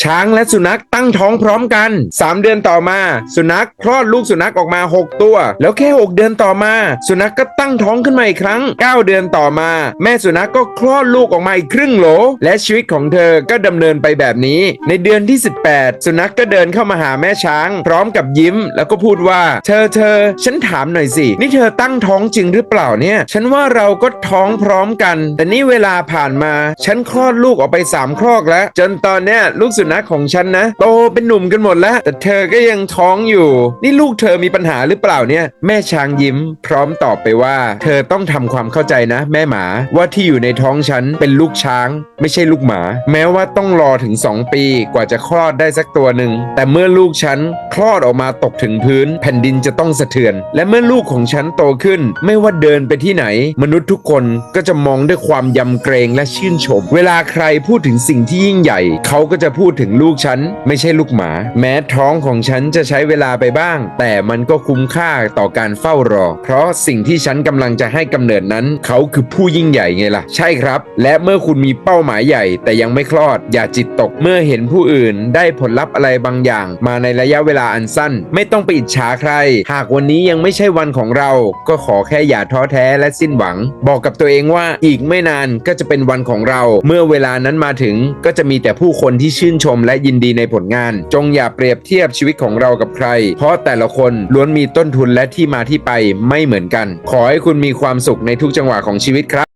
ช้างและสุนัขตั้งท้องพร้อมกัน 3 เดือนต่อมา สุนัขคลอดลูกสุนัขออกมา 6 ตัว แล้วแค่ 6 เดือนต่อมา สุนัขก็ตั้งท้องขึ้นมาอีกครั้ง 9 เดือนต่อมา แม่สุนัขก็คลอดลูกออกมาอีกครึ่งโหล และชีวิตของเธอก็ดำเนินไปแบบนี้ ในเดือนที่ 18 สุนัขก็เดินเข้ามาหาแม่ช้าง พร้อมกับยิ้ม แล้วก็พูดว่า เธอเธอฉันถามหน่อยสิ นี่เธอตั้งท้องจริงหรือเปล่าเนี่ย ฉันว่าเราก็ท้องพร้อมกัน แต่นี่เวลาผ่านมา ฉันคลอดลูกออกไปสามคลอกแล้ว จนตอนเนี้ยลูกสุนัขของฉันนะ โตเป็นหนุ่มกันหมดแล้ว แต่เธอก็ยังท้องอยู่ นี่ลูกเธอมีปัญหาหรือเปล่าเนี่ย แม่ช้างยิ้ม พร้อมตอบไปว่า เธอต้องทำความเข้าใจนะ แม่หมาว่าที่อยู่ในท้องฉันเป็นลูกช้าง ไม่ใช่ลูกหมา แม้ว่าต้องรอถึง 2 ปีกว่าจะคลอดได้สักตัวหนึ่งแต่เมื่อลูกฉันคลอดออกมาตกถึงพื้น แผ่นดินจะต้องสะเทือน และเมื่อลูกของฉันโตขึ้น ไม่ว่าเดินไปที่ไหน มนุษย์ทุกคนก็จะมองด้วยความยำเกรงและชื่นชม เวลาใครพูดถึงสิ่งที่ยิ่งใหญ่ เขาก็จะพูดูดถึงลูกฉันไม่ใช่ลูกหมา แม้ท้องของฉันจะใช้เวลาไปบ้าง แต่มันก็คุ้มค่าต่อการเฝ้ารอ เพราะสิ่งที่ฉันกำลังจะให้กำเนิดนั้น เขาคือผู้ยิ่งใหญ่ไงล่ะ ใช่ครับ และเมื่อคุณมีเป้าหมายใหญ่ แต่ยังไม่คลอด อย่าจิตตกเมื่อเห็นผู้อื่น ได้ผลลัพธ์อะไรบางอย่าง มาในระยะเวลาอันสั้น ไม่ต้องไปอิจฉาใคร หากวันนี้ยังไม่ใช่วันของเรา ก็ขอแค่อย่าท้อแท้และสิ้นหวัง บอกกับตัวเองว่าอีกไม่นานก็จะเป็นวันของเรา เมื่อเวลานั้นมาถึงก็จะมีแต่ผู้คนที่ชื่นชมและยินดีในผลงาน จงอย่าเปรียบเทียบชีวิตของเรากับใคร เพราะแต่ละคนล้วนมีต้นทุนและที่มาที่ไปไม่เหมือนกัน ขอให้คุณมีความสุขในทุกจังหวะของชีวิตครับ